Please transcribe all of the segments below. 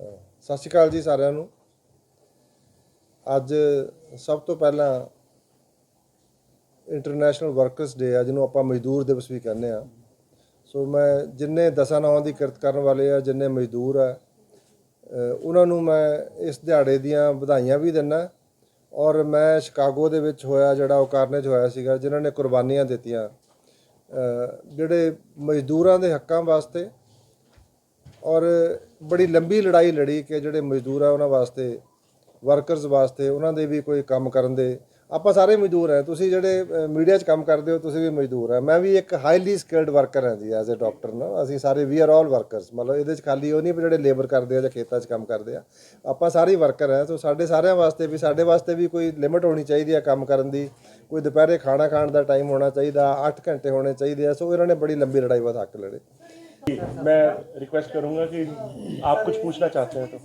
ਸਤਿ ਸ਼੍ਰੀ ਅਕਾਲ ਜੀ ਸਾਰਿਆਂ ਨੂੰ। ਅੱਜ ਸਭ ਤੋਂ ਪਹਿਲਾਂ ਇੰਟਰਨੈਸ਼ਨਲ ਵਰਕਰਸ ਡੇ ਆ, ਜਿਹਨੂੰ ਆਪਾਂ ਮਜ਼ਦੂਰ ਦਿਵਸ ਵੀ ਕਹਿੰਦੇ ਆ। ਸੋ ਮੈਂ ਜਿੰਨੇ ਦਸਾਂ ਨੌਂ ਦੀ ਕਿਰਤ ਕਰਨ ਵਾਲੇ ਆ, ਜਿੰਨੇ ਮਜ਼ਦੂਰ ਆ ਉਹਨਾਂ ਨੂੰ ਮੈਂ ਇਸ ਦਿਹਾੜੇ ਦੀਆਂ ਵਧਾਈਆਂ ਵੀ ਦਿੰਦਾ ਔਰ ਮੈਂ ਸ਼ਿਕਾਗੋ ਦੇ ਵਿੱਚ ਹੋਇਆ ਜਿਹੜਾ ਉਹ ਕਾਰਨੇਜ ਹੋਇਆ ਸੀਗਾ, ਜਿਨ੍ਹਾਂ ਨੇ ਕੁਰਬਾਨੀਆਂ ਦਿੱਤੀਆਂ ਜਿਹੜੇ ਮਜ਼ਦੂਰਾਂ ਦੇ ਹੱਕਾਂ ਵਾਸਤੇ ਔਰ ਬੜੀ ਲੰਬੀ ਲੜਾਈ ਲੜੀ ਕਿ ਜਿਹੜੇ ਮਜ਼ਦੂਰ ਆ ਉਹਨਾਂ ਵਾਸਤੇ ਵਰਕਰਸ ਵਾਸਤੇ, ਉਹਨਾਂ ਦੇ ਵੀ ਕੋਈ ਕੰਮ ਕਰਨ ਦੇ। ਆਪਾਂ ਸਾਰੇ ਮਜ਼ਦੂਰ ਆ। ਤੁਸੀਂ ਜਿਹੜੇ ਮੀਡੀਆ 'ਚ ਕੰਮ ਕਰਦੇ ਹੋ, ਤੁਸੀਂ ਵੀ ਮਜ਼ਦੂਰ ਆ। ਮੈਂ ਵੀ ਇੱਕ ਹਾਈਲੀ ਸਕਿਲਡ ਵਰਕਰ ਹਾਂ ਜੀ ਐਜ਼ ਅ ਡਾਕਟਰ ਨਾ। ਅਸੀਂ ਸਾਰੇ ਵੀ ਆਰ ਆਲ ਵਰਕਰਸ ਮਤਲਬ ਇਹਦੇ 'ਚ ਖਾਲੀ ਉਹ ਨਹੀਂ ਵੀ ਜਿਹੜੇ ਲੇਬਰ ਕਰਦੇ ਆ ਜਾਂ ਖੇਤਾਂ 'ਚ ਕੰਮ ਕਰਦੇ ਆ। ਆਪਾਂ ਸਾਰੇ ਵਰਕਰ ਆ। ਸੋ ਸਾਡੇ ਸਾਰਿਆਂ ਵਾਸਤੇ ਵੀ, ਸਾਡੇ ਵਾਸਤੇ ਵੀ ਕੋਈ ਲਿਮਿਟ ਹੋਣੀ ਚਾਹੀਦੀ ਆ ਕੰਮ ਕਰਨ ਦੀ। ਕੋਈ ਦੁਪਹਿਰੇ ਖਾਣਾ ਖਾਣ ਦਾ ਟਾਈਮ ਹੋਣਾ ਚਾਹੀਦਾ 8 ਘੰਟੇ ਹੋਣੇ ਚਾਹੀਦੇ ਆ। ਸੋ ਇਹਨਾਂ ਨੇ ਬੜੀ ਲੰਬੀ ਲੜਾਈ ਬਾਅਦ ਹੱਕ ਲੜੇ। मैं रिक्वेस्ट करूंगा कि आप कुछ पूछना चाहते हैं तो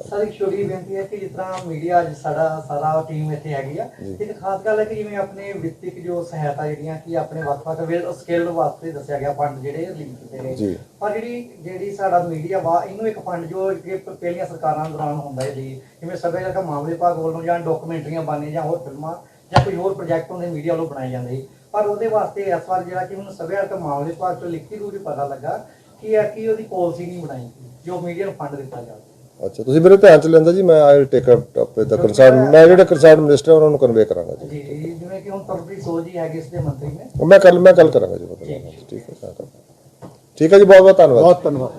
ਸਰ ਇੱਕ ਛੋਟੀ ਬੇਨਤੀ ਹੈ ਕਿ ਜਿਸ ਤਰ੍ਹਾਂ ਮੀਡੀਆ ਅੱਜ ਸਾਡਾ ਸਾਰਾ ਟੀਮ ਇੱਥੇ ਹੈਗੀ ਆ ਇੱਕ ਖਾਸ ਗੱਲ ਹੈ ਕਿ ਜਿਵੇਂ ਆਪਣੇ ਵਿੱਤਿਕ ਜੋ ਸਹਾਇਤਾ ਜਿਹੜੀਆਂ ਕਿ ਆਪਣੇ ਵੱਖ-ਵੱਖ ਸਕਿੱਲ ਵਾਸਤੇ ਦੱਸਿਆ ਗਿਆ ਫੰਡ ਜਿਹੜੇ ਰਿਲੀਜ਼ ਕੀਤੇ ਨੇ ਜੀ। ਪਰ ਜਿਹੜੀ ਜਿਹੜੀ ਸਾਡਾ ਮੀਡੀਆ ਵਾ ਇਹਨੂੰ ਇੱਕ ਫੰਡ ਜੋ ਕਿ ਪ- ਪਹਿਲੀਆਂ ਸਰਕਾਰਾਂ ਦੌਰਾਨ ਹੁੰਦਾ ਹੈ ਜੀ ਜਿਵੇਂ ਸੱਭਿਆਚਾਰਕ ਮਾਮਲੇ ਭਾਗ ਵੱਲੋਂ ਜਾਂ ਡਾਕੂਮੈਂਟਰੀਆਂ ਬਣਨੇ ਜਾਂ ਹੋਰ ਫਿਲਮਾਂ ਜਾਂ ਕੋਈ ਹੋਰ ਪ੍ਰੋਜੈਕਟ ਹੁੰਦੇ ਮੀਡੀਆ ਵੱਲੋਂ ਬਣਾਏ ਜਾਂਦੇ। ਸੀ। ਪਰ ਉਹਦੇ ਵਾਸਤੇ ਇਸ ਵਾਰ ਜਿਹੜਾ ਕਿ ਮੈਨੂੰ ਸੱਭਿਆਚਾਰਕ ਮਾਮਲੇ ਤੋਂ ਲਿਖਤੀ ਰੂਪ ਵਿੱਚ ਪਤਾ ਲੱਗਾ ਕਿ ਇਹ ਕਿ ਉਹਦੀ ਪਾਲਿਸੀ ਨਹੀਂ ਬਣਾਈ ਗਈ, ਜੋ ਮੀਡੀਆ ਨੂੰ ਫੰਡ ਦਿੱਤਾ ਜਾਵੇ ਅੱਛਾ ਤੁਸੀਂ ਮੇਰੇ ਧਿਆਨ ਚ ਲੈਂਦਾ ਜੀ ਮੈਂ I take up with the concern ਮੈਂ ਜਿਹੜੇ ਕੰਸਰਨ ਮਿਨਿਸਟਰ ਉਹਨਾਂ ਨੂੰ ਕਨਵੇ ਕਰਾਂਗਾ ਜੀ। ਜਿਵੇਂ ਕਿ ਹੁਣ ਤਰਪ੍ਰੀਤ ਸੋਹ ਜੀ ਹੈਗੇ ਇਸ ਦੇ ਮੰਤਰੀ ਨੇ। ਉਹ ਮੈਂ ਕੱਲ ਮੈਂ ਕੱਲ ਕਰਾਂਗਾ ਜੀ ਪਤਾ ਠੀਕ ਹੈ। ਠੀਕ ਹੈ ਜੀ ਬਹੁਤ ਬਹੁਤ ਧੰਨਵਾਦ। ਬਹੁਤ ਧੰਨਵਾਦ।